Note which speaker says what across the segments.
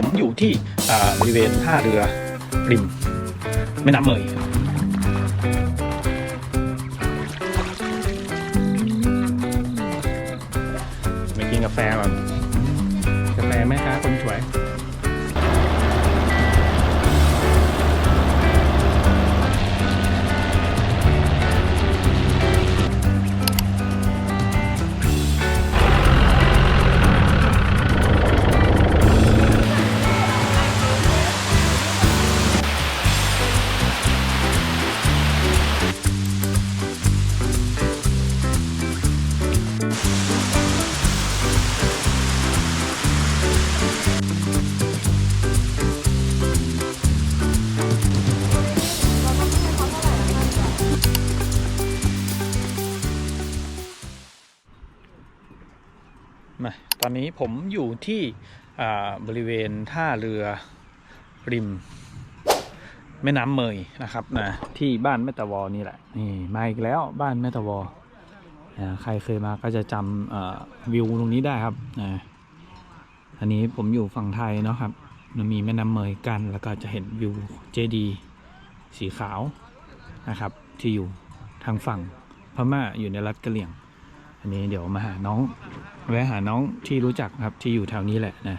Speaker 1: ผมอยู่ที่อ่าบริเวณท่าเรือริมแม่น้ำเมยไปกินกาแฟก่อนกาแฟแม่ค้าคนสวย อนนี้ผมอยู่ที่บริเวณท่าเรือริม แม่น้ำเมยนะครับนะที่บ้านแม่ตะวอนี่แหละนี่มาอีกแล้วบ้านแม่ตะวอใครเคยมาก็จะจำวิวตรงนี้ได้ครับนะอันนี้ผมอยู่ฝั่งไทยเนาะครับมันมีแม่น้ำเมยกันแล้วก็จะเห็นวิวเจดีสีขาวนะครับ ที่อยู่ทางฝั่งพม่าอยู่ในรัฐกะเหรี่ยง นนี้เดี๋ยวมาหาน้องแวะหาน้องที่รู้จักครับที่อยู่แถวนี้แหละนะ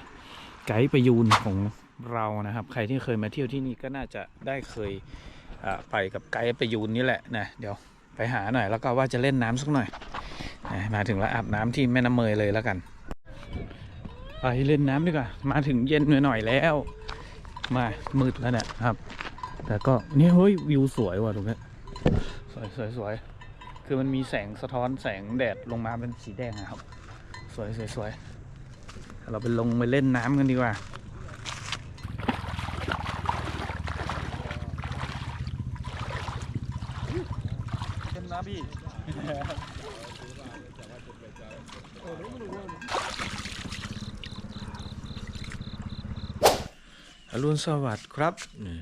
Speaker 1: ไกด์ประยูนของเรานะครับ ใครที่เคยมาเที่ยวที่นี่ก็น่าจะได้เคยไปกับไกด์ประยูนนี่แหละนะเดี๋ยวไปหาหน่อยแล้วก็ว่าจะเล่นน้ำสักหน่อยนะมาถึงแล้วอาบน้ำที่แม่น้ำเมยเลยแล้วกัน ไปเล่นน้ำดีกว่ามาถึงเย็นหน่อยแล้ว มามืดแล้วเนี่ยครับ แต่ก็เนี่ยเฮ้ยวิวสวยว่ะตรงนี้สวยสวยสวย คือมันมีแสงสะท้อนแสงแดดลงมาเป็นสีแดงอะครับ สวยสวยสวยเราไปลงไปเล่นน้ำกันดีกว่า
Speaker 2: เต็มนะพี่
Speaker 3: อรุณสวัสดิ์ครับนี่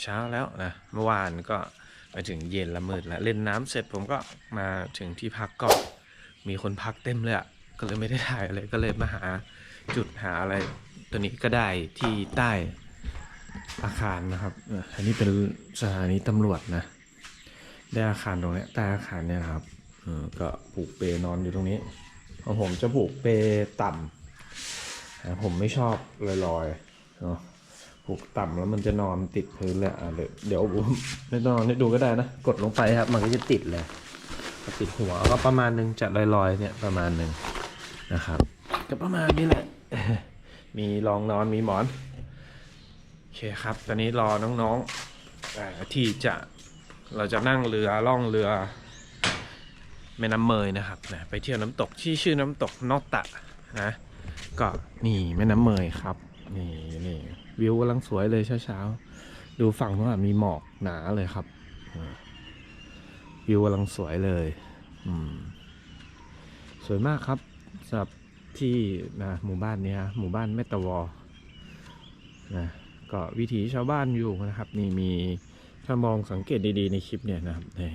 Speaker 3: เช้าแล้วนะ เมื่อวานก็ ไปถึงเย็นละมืดแล้วเล่นน้ำเสร็จผมก็มาถึงที่พักก็มีคนพักเต็มเลยอะ่ะก็เลยไม่ได้ถ่ายอะไรก็เลยมาหาจุดหาอะไร ตัวนี้ก็ได้ที่ใต้อาคารนะครับอันนี้เป็นสถานีตำรวจนะ ได้อาคารตรงนี้ใต้อาคารเนี่ยครับก็ผูกเปนอนอยู่ตรงนี้ของผมจะผูกเปต่ำผมไม่ชอบลอยๆเนาะ ผูกต่ำแล้วมันจะนอนติดพื้นเลยอะเดี๋ยวเดี๋ยวผมไม่นอนให้ดูก็ได้นะ กดลงไปครับ มันก็จะติดเลยติดหัวก็ประมาณหนึงจะลอยๆเนี่ยประมาณหนึ่งนะครับ ก็ประมาณนี้แหละมีรองนอนมีหมอนโอเคครับ ตอนนี้รอน้องๆที่จะเราจะนั่งเรือล่องเรือแม่น้ำเมยนะครับนะไปเที่ยวน้ำตกที่ชื่อน้ำตกนอตตะนะ ก็นี่แม่น้ำเมยครับ นี่นี่ วิวกำลังสวยเลยเช้าๆ ดูฝั่งนู้นมีหมอกหนาเลยครับ วิวกำลังสวยเลย อืม สวยมากครับสำหรับที่นะหมู่บ้านนี้ยหมู่บ้านแม่ตะวอนะก็วิถีชาวบ้านอยู่นะครับ นี่มีถ้ามองสังเกตดีๆในคลิปเนี่ยนะครับนี่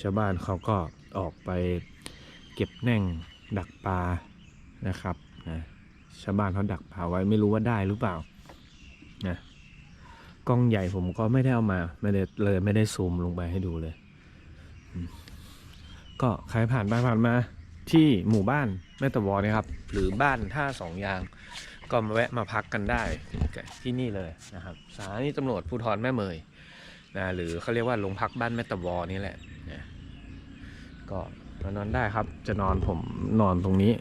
Speaker 3: ชาวบ้านเขาก็ออกไปเก็บแน่งดักปลานะครับนะชาวบ้านเขาดักปลาไว้ไม่รู้ว่าได้หรือเปล่า กล้องใหญ่ผมก็ไม่ได้เอามาไม่ได้เลยไม่ได้ซูมลงไปให้ดูเลย ก็ใครผ่านไปผ่านมาที่หมู่บ้านแม่ตะวอนี่ครับ หรือบ้านท่าสองยาง ก็มาแวะมาพักกันได้ที่นี่เลยนะครับสถานีตำรวจภูธรแม่เมยนะหรือเขาเรียกว่าโรงพักบ้านแม่ตะวอนี่แหละนะก็มานอนได้ครับจะนอนผมนอนตรงนี้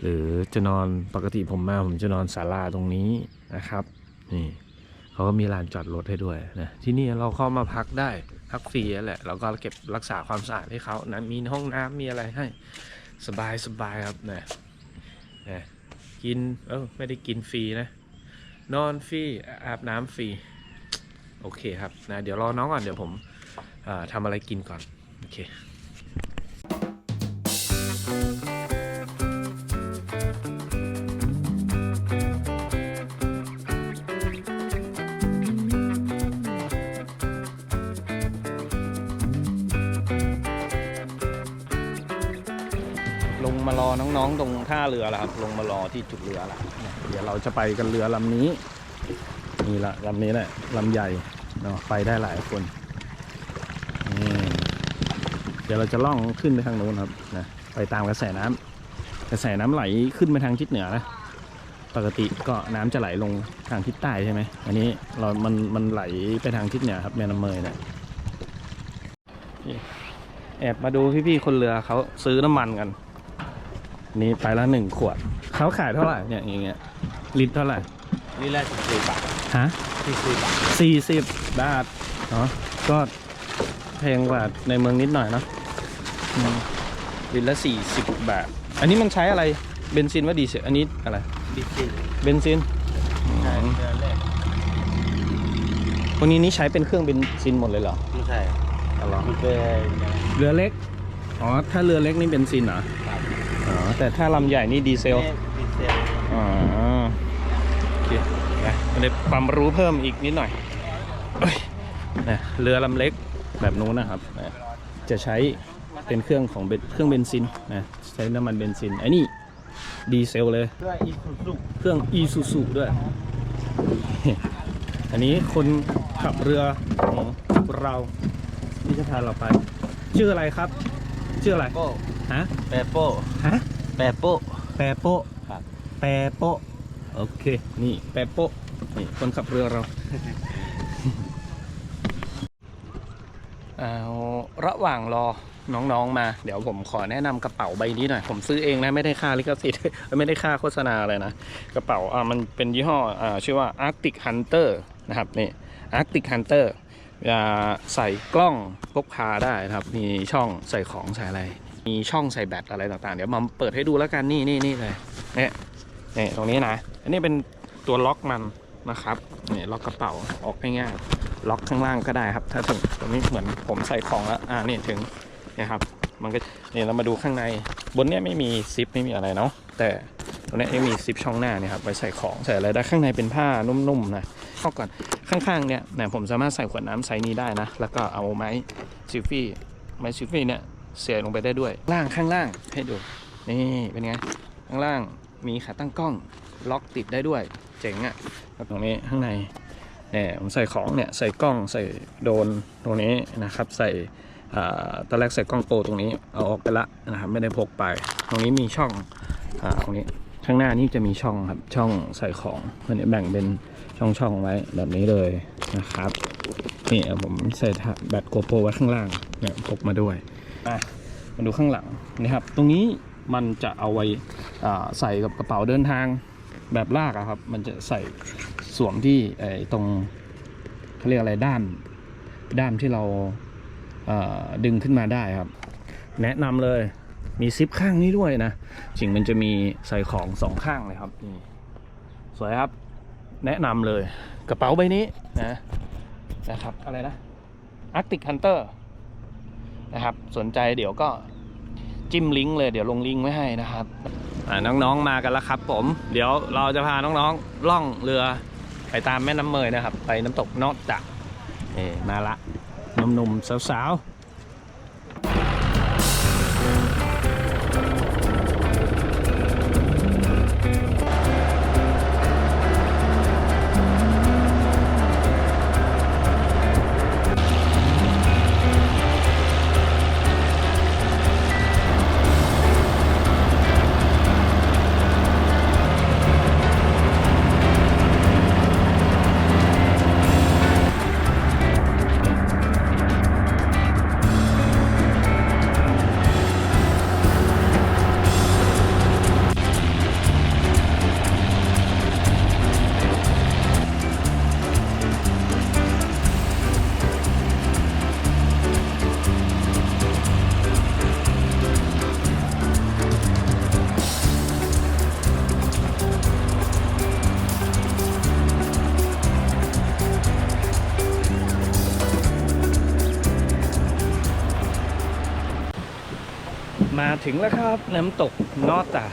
Speaker 3: หรือจะนอนปกติผมมาผมจะนอนศาลาตรงนี้นะครับนี่ เขาก็มีลานจอดรถให้ด้วยนะที่นี่เราเข้ามาพักได้พักฟรีแหละเราก็เก็บรักษาความสะอาดให้เขานะมีห้องน้ำมีอะไรให้ สบายสบายครับนะนะกินเออไม่ได้กินฟรีนะ นอนฟรีอาบน้ำฟรีโอเคครับนะเดี๋ยวรอน้องก่อนเดี๋ยวผมเอ่อทำอะไรกินก่อนโอเค
Speaker 1: เรือแล้วครับลงมารอที่จุดเรือละ
Speaker 3: เดี๋ยวเราจะไปกันเรือลำนี้นี่ละลำนี้แหละลำใหญ่เนาะไปได้หลายคนเดี๋ยวเราจะล่องขึ้นไปทางโน้นครับนะไปตามกระแสน้ำกระแสน้ำไหลขึ้นไปทางทิศเหนือนะปกติก็น้ำจะไหลลงทางทิศใต้ใช่ไหมอันนี้เรา มัน มันไหลไปทางทิศเหนือครับแม่น้ำเมยเนี่ยแอบมาดูพี่ๆคนเรือเขาซื้อน้ำมันกัน นี่ไปละหนึ่งขวด เขาขายเท่าไหร่เนี่ยอย่างเงี้ยลิตรเท่าไหร่
Speaker 4: นี่แหละสี่บาท
Speaker 3: ฮะ
Speaker 4: สี่สิบบาท
Speaker 3: สี่สิบบาทเนาะก็แพงกว่าในเมืองนิดหน่อยเนาะอืมลิตรละสี่สิบบาท อันนี้มันใช้อะไรเบนซินว่าดีเซลอันนี้อะไร
Speaker 4: ดิซิล
Speaker 3: เบนซิน
Speaker 4: ใช่เรือแรก
Speaker 3: วันนี้นี่ใช้เป็นเครื่องเบนซินหมดเลยเหรอ
Speaker 4: ไม่ใช่
Speaker 3: อ๋อเหรอ
Speaker 4: มันเป็น
Speaker 3: เรือเล็กอ๋อถ้าเรือเล็กนี่เบนซินเหรอ
Speaker 4: ครับ
Speaker 3: อ๋อ แต่ถ้าลำใหญ่นี่ดีเซล
Speaker 4: ดิเซล
Speaker 3: อ๋อ โอเคนะได้ความรู้เพิ่มอีกนิดหน่อยเอ้ยนะเรือลำเล็กแบบนู้นนะครับนะจะใช้เป็นเครื่องของเบนเครื่องเบนซินนะใช้น้ำมันเบนซินไอ้นี่ดีเซลเลย
Speaker 4: เพื่ออีซูซุ
Speaker 3: เครื่องอีซูซูด้วย อันนี้คนขับเรือของเราที่จะพาเราไป ชื่ออะไรครับ ชื่ออะไร
Speaker 4: โป้
Speaker 3: ฮะ
Speaker 4: แปโป้
Speaker 3: ฮะ
Speaker 4: แปโป้
Speaker 3: แปโปะ
Speaker 4: ครับ
Speaker 3: แปโปะโอเค นี่แปโปะนี่คนขับเรือเรา เอาระหว่างรอน้องๆมา เดี๋ยวผมขอแนะนำกระเป๋าใบนี้หน่อย ผมซื้อเองนะ ไม่ได้ค่าลิขสิทธิ์ ไม่ได้ค่าโฆษณาอะไรนะ กระเป๋าอ่ามันเป็นยี่ห้ออ่าชื่อว่า Arctic Hunter นะครับนี่ Arctic Hunter อ่าใส่กล้องพกพาได้นะครับ มีช่องใส่ของใส่อะไร มีช่องใส่แบตอะไรต่างๆ เดี๋ยวมาเปิดให้ดูแล้วกันนี่นี่นี่เลยเนี่ยเนี่ยตรงนี้นะ อันนี้เป็นตัวล็อกมันนะครับเนี่ยล็อกกระเป๋าออกง่ายๆล็อกข้างล่างก็ได้ครับ ถ้าถึงตรงนี้เหมือนผมใส่ของแล้วอ่านี่ถึงนี่ยครับมันก็เนี่ยเรามาดูข้างในบนเนี้ยไม่มีซิปไม่มีอะไรเนาะแต่ตรงนี้ยังมีซิปช่องหน้าเนี่ยครับไว้ใส่ของใส่อะไรได้ข้างในเป็นผ้านุ่มๆนะเข้าก่อนข้างๆเนี่ยนะผมสามารถใส่ขวดน้ำไซส์นี้ได้นะ แล้วก็เอาไม้ซิลฟี่ไม้ซิลฟี่เนี่ย เสียลงไปได้ด้วย ล่างข้างล่างให้ดู นี่เป็นไง ข้างล่างมีขาตั้งกล้องล็อกติดได้ด้วย เจ๋งอะ่ะแล้วตรงนี้ข้างในเนี่ยผมใส่ของเนี่ยใส่กล้องใส่โดรนตรงนี้นะครับ ใส่ตอนแรกใส่กล้องโปรตรงนี้เอาออกไปละนะครับไม่ได้พกไป ตรงนี้มีช่องอ่าตรงนี้ข้างหน้านี่จะมีช่องครับช่องใส่ของมันนี่ยแบ่งเป็นช่องช่องไว้แบบนี้เลยนะครับนี่ผมใส่แบตโกโปรไว้ข้างล่างเนี่ยพกมาด้วย อะมาดูข้างหลังนะครับ ตรงนี้มันจะเอาไว้ใส่กับกระเป๋าเดินทางแบบลากครับ มันจะใส่สวมที่ตรงเขาเรียกอะไรด้ามด้ามที่เราเอ่อดึงขึ้นมาได้ครับ แนะนำเลยมีซิปข้างนี้ด้วยนะจริงมันจะมีใส่ของสองข้างเลยครับนี่สวยครับแนะนำเลยกระเป๋าใบนี้นะนะครับอะไรนะ Arctic Hunter นะครับ สนใจเดี๋ยวก็จิ้มลิงก์เลยเดี๋ยวลงลิงก์ไว้ให้นะครับน้องๆมากันแล้วครับ ผม เดี๋ยวเราจะพาน้องๆล่องเรือไปตามแม่น้ำเมยนะครับ ไปน้ำตกนอกจากเอมาละหนุ่มๆสาวๆ ถึงแล้วครับ น้ำตกนอตตา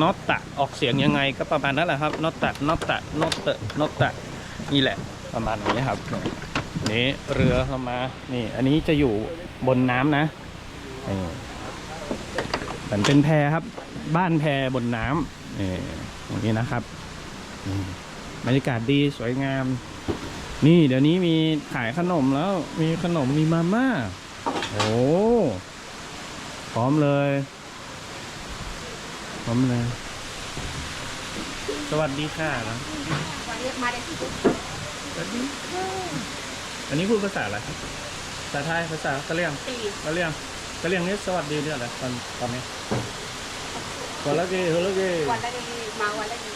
Speaker 3: นอตตะออกเสียงยังไงก็ประมาณนั้นแหละครับนอตตะนอตตะนอตเตะนอตตะนี่แหละประมาณนี้ครับนี่เรือเรามา นี่ อันนี้จะอยู่บนน้ำนะนี่เหมือนเป็นแพครับ บ้านแพบนน้ำนี่อย่างนี้นะครับบรรยากาศดีสวยงาม นี่เดี๋ยวนี้มีขายขนมแล้ว มีขนมมีมาม่า โอ้ พร้อมเลยพร้อมเลย สวัสดีค่ะนะ
Speaker 5: มาได้ที่
Speaker 3: สวัสดีค่ะอันนี้พูดภาษาอะไรภาษาไทยภาษากะเหรี่ยง
Speaker 5: ตี
Speaker 3: กะเหรี่ยงกะเหรี่ยงนี่สวัสดีเนี่ยแหละตอนตอนนี้ฮอลลเกฮอลลเก
Speaker 5: วันละดีมาวันละดี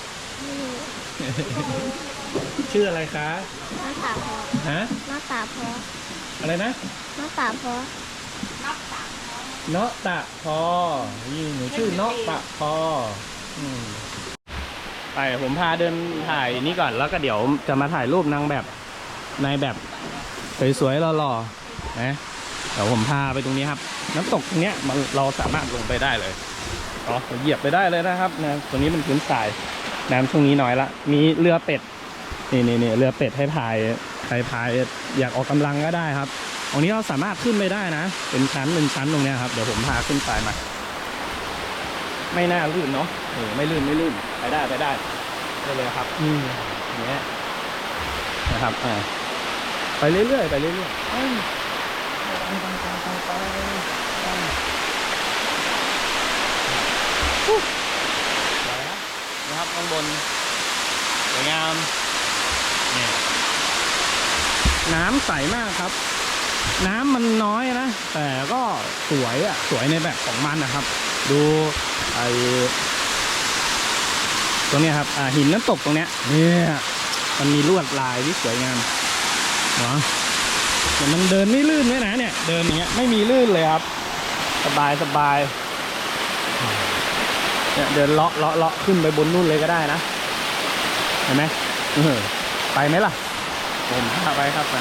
Speaker 3: ชื่ออะไรคะ
Speaker 6: หน้าตาพอ
Speaker 3: ฮะ
Speaker 6: หน้าตาพอ
Speaker 3: อะไรนะ
Speaker 6: หน้าตาพอ
Speaker 5: นับสาม
Speaker 3: เนาะตะพอนี่หนูชื่อเนาะตะพออืมไปผมพาเดินถ่ายนี่ก่อนแล้วก็เดี๋ยวจะมาถ่ายรูปนางแบบในแบบสวยๆหล่อๆนะเดี๋ยวผมพาไปตรงนี้ครับ น้ำตกตรงเนี้ยมันเราสามารถลงไปได้เลยอ๋อเหยียบไปได้เลยนะครับนะตรงนี้มันพื้นทรายน้ำช่วงนี้น้อยละมีเรือเป็ดนี่นี่นี่เรือเป็ดให้พายใครพายอยากออกกำลังก็ได้ครับ ตรงนี้เราสามารถขึ้นไปได้นะ เป็นชั้นเป็นชั้นตรงเนี้ยครับ เดี๋ยวผมพาขึ้นไปมา ไม่น่าลื่นเนาะเออไม่ลื่นไม่ลื่น ไปได้ไปได้ได้เลยครับ อืมอย่างเงี้ยนะครับอ่าไปเรื่อยๆไปเรื่อยๆไปไปไปไปไปไปไปฮู้สวยนะนะครับข้างบนสวยงามเนี่ยน้ำใสมากครับ น้ำมันน้อยนะ แต่ก็สวยอะสวยในแบบของมันนะครับ ดูไอตรงเนี้ยครับอ่าหินน้ำตกตรงเนี้ยเนี่ยมันมีลวดลายที่สวยงามเนาะแต่มันเดินไม่ลื่นด้วยนะเนี่ย เดินอย่างเงี้ยไม่มีลื่นเลยครับ สบายสบายเนี่ยเดินเลาะเลาะเลาะขึ้นไปบนนู่นเลยก็ได้นะ เห็นไหมไปไหมล่ะผมพาไปครับไป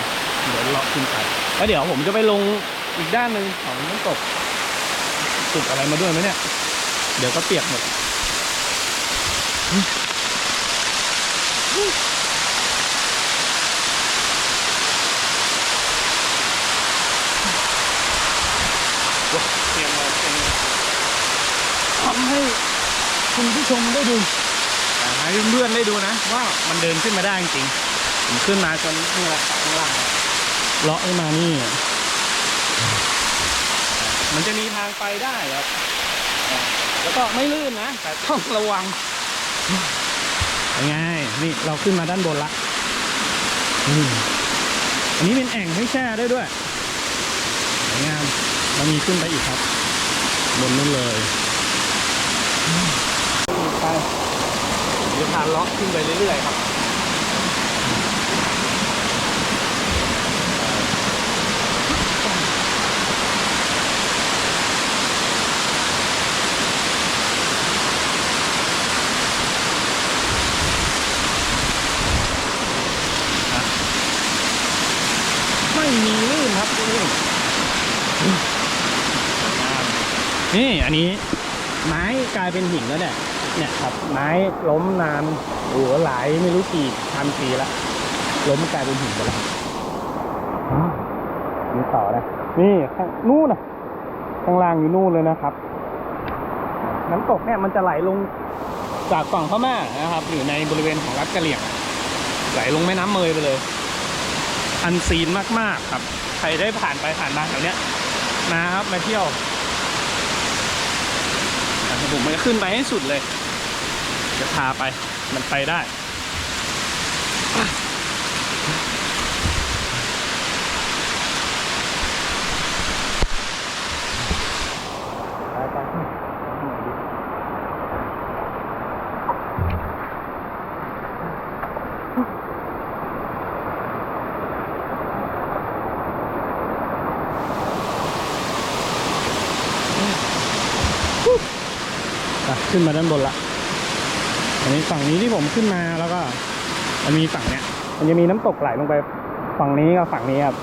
Speaker 3: เดี๋ยวเลาะขึ้นไปแล้วเดี๋ยวผมจะไปลงอีกด้านหนึ่งของน้ำตกจุดอะไรมาด้วยไหมเนี่ย เดี๋ยวก็เปียกหมดเตรียมมาเป็นทำให้คุณผู้ชมได้ดูอ่าให้เพื่อนๆได้ดูนะ ว่ามันเดินขึ้นมาได้จริงๆผมขึ้นมาจนนี่แหละข้างล่างแล้ว เลาะขึ้นมานี่ มันจะมีทางไปได้ครับ แล้วก็ไม่ลื่นนะแต่ต้องระวังยังไงนี่เราขึ้นมาด้านบนละอืมอันนี้เป็นแอ่งให้แช่ได้ด้วยสวยงามเรามีขึ้นไปอีกครับ บนนู้นเลยไปเดี๋ยวพาเลาะขึ้นไปเรื่อยๆครับ ไม่มีลื่นครับที่นี่ นี่อันนี้ ไม้กลายเป็นหินแล้วเนี่ยเนี่ยครับไม้ล้มนานโอ้หลายไม่รู้กี่พันปีละล้มกลายเป็นหินไปแล้วนี่ต่อเลยนี่ข้างนู่นนะข้างล่างอยู่นู่นเลยนะครับน้ำตกเนี่ยมันจะไหลลงจากฝั่งพม่านะครับ อยู่ในบริเวณของรัฐกะเหรี่ยง ไหลลงแม่น้ำเมยไปเลย อันซีนมากๆครับ ใครได้ผ่านไปผ่านมาแถวเนี้ย มาครับมาเที่ยวแต่ผมมันจะขึ้นไปให้สุดเลย จะพาไปมันไปได้ ขึ้นมาด้านบนละอันนี้ฝั่งนี้ที่ผมขึ้นมาแล้วก็มันมีฝั่งเนี้ย มันจะมีน้ำตกไหลลงไปฝั่งนี้กับฝั่งนี้ครับ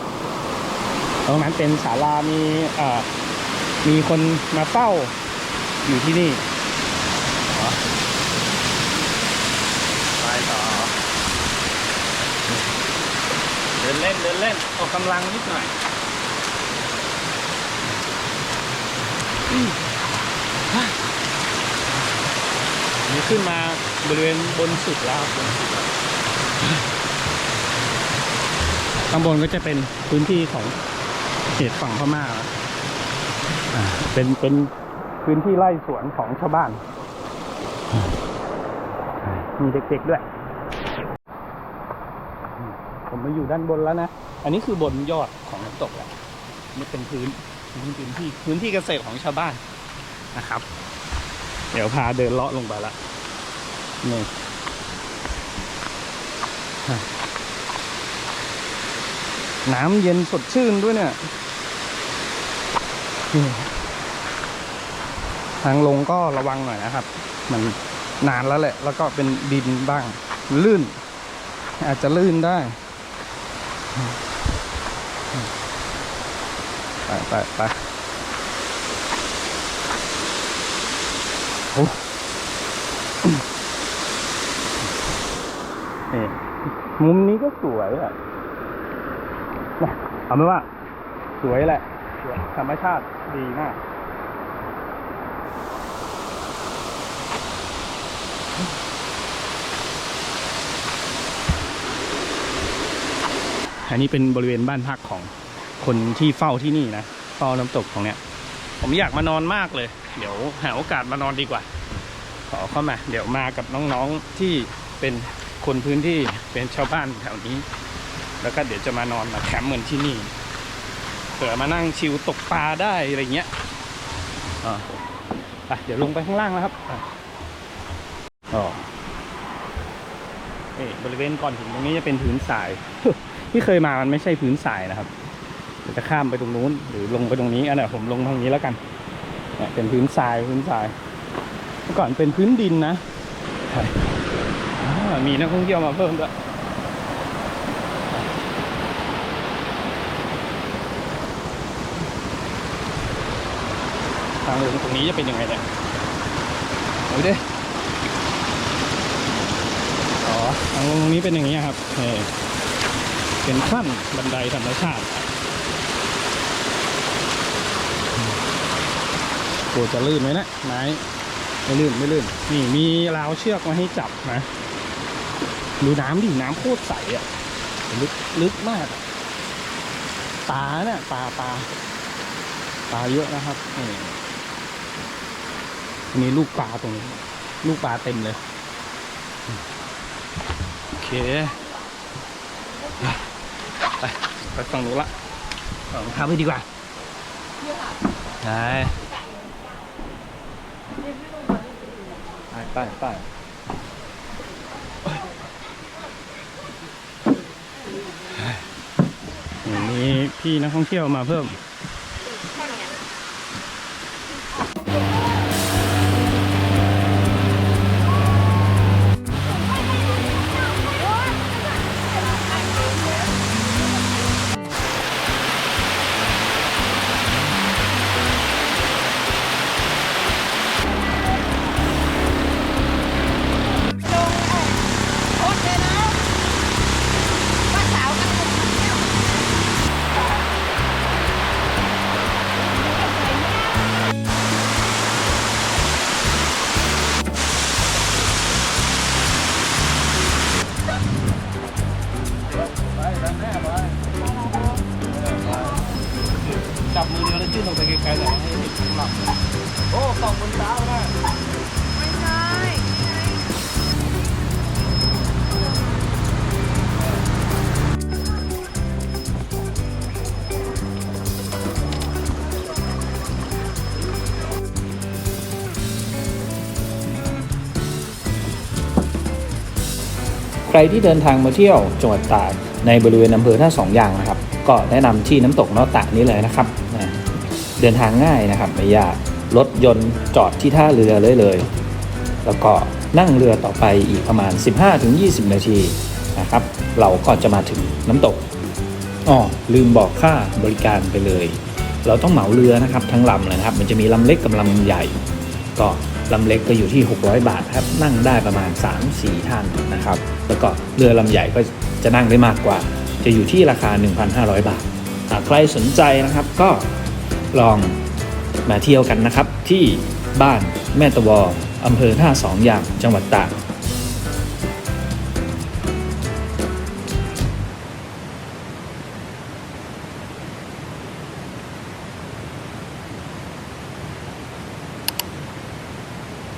Speaker 3: ตรงนั้นเป็นศาลามีเอ่อมีคนมาเฝ้าอยู่ที่นี่ไปต่อเดินเล่นเดินเล่นออกกำลังนิดหน่อยอืมอะนี่ ขึ้นมาบริเวณบนสุดแล้วครับบนสุดแล้วข้างบนก็จะเป็นพื้นที่ของเขตฝั่งพม่าอ่าเป็นเป็นพื้นที่ไร่สวนของชาวบ้าน มีเด็กๆด้วย ผมมาอยู่ด้านบนแล้วนะ อันนี้คือบนยอดของน้ำตกแหละนี่เป็นพื้นนี่พื้นที่พื้นที่เกษตรของชาวบ้านนะครับ เดี๋ยวพาเดินเลาะลงไปละ นี่น้ำเย็นสดชื่นด้วยเนี่ยทางลงก็ระวังหน่อยนะครับ มันนานแล้วแหละ แล้วก็เป็นดินบ้าง ลื่น อาจจะลื่นได้ ไปไปไปโอ้ นี่มุมนี้ก็สวยอะนะเอาเป็นว่า สวยแหละสวยธรรมชาติดีมากอันนี้เป็นบริเวณบ้านพักของคนที่เฝ้าที่นี่นะเฝ้าน้ำตกของเนี้ย ผมอยากมานอนมากเลย เดี๋ยวหาโอกาสมานอนดีกว่า ขอเข้ามา เดี๋ยวมากับน้องๆที่เป็น คนพื้นที่เป็นชาวบ้านแถวนี้ แล้วก็เดี๋ยวจะมานอนมาแคมป์เหมือนที่นี่เผื่อมานั่งชิลตกปลาได้อะไรเงี้ยอ่าเดี๋ยวลงไปข้างล่างแล้วครับอะอ๋อบริเวณก่อนถึงตรงนี้จะเป็นพื้นทราย ที่เคยมามันไม่ใช่พื้นทรายนะครับจะข้ามไปตรงนู้นหรือลงไปตรงนี้อันนี้ผมลงทางนี้แล้วกันเนี่ยเป็นพื้นทรายพื้นทรายเมื่อก่อนเป็นพื้นดินนะ มีนักท่องเที่ยวมาเพิ่มด้วยทางลงตรงนี้จะเป็นยังไงเนี่ยเอาดิอ๋อทางลงตรงนี้เป็นอย่างนี้ครับเป็นขั้นบันไดธรรมชาติโกจะลื่นไหมนะไม้ไม่ลื่นไม่ลื่น นี่มีราวเชือกมาให้จับนะ ดูน้ำดิ น้ำโคตรใสอะ ลึกลึกมาก ปลาเนี่ยปลาปลาปลาเยอะนะครับมีลูกปลาตรงนี้ ลูกปลาเต็มเลย โอเค ไปไปฝั่งนู้นละฝั่งข้ามไปดีกว่าไปไปไป มีพี่นักท่องเที่ยวมาเพิ่ม ใครที่เดินทางมาเที่ยวจังหวัดตากในบริเวณอำเภอท่าสองอย่างนะครับ ก็แนะนำที่น้ำตกนอตะนี้เลยนะครับ เดินทางง่ายนะครับไม่ยากรถยนต์จอดที่ท่าเรือเลยเลย แล้วก็นั่งเรือต่อไปอีกประมาณ 15-20 นาทีนะครับ เราก็จะมาถึงน้ำตกอ๋อลืมบอกค่าบริการไปเลย เราต้องเหมาเรือนะครับทั้งลำเลยนะครับ มันจะมีลำเล็กกับลำใหญ่ ก็ลำเล็กก็อยู่ที่ 600 บาทครับนั่งได้ประมาณ 3-4 ท่านนะครับ แล้วก็เรือลำใหญ่ก็จะนั่งได้มากกว่า จะอยู่ที่ราคา 1,500 บาทหากใครสนใจนะครับก็ลองมาเที่ยวกันนะครับ ที่บ้านแม่ตะวออำเภอท่าสองอย่างจังหวัดตาก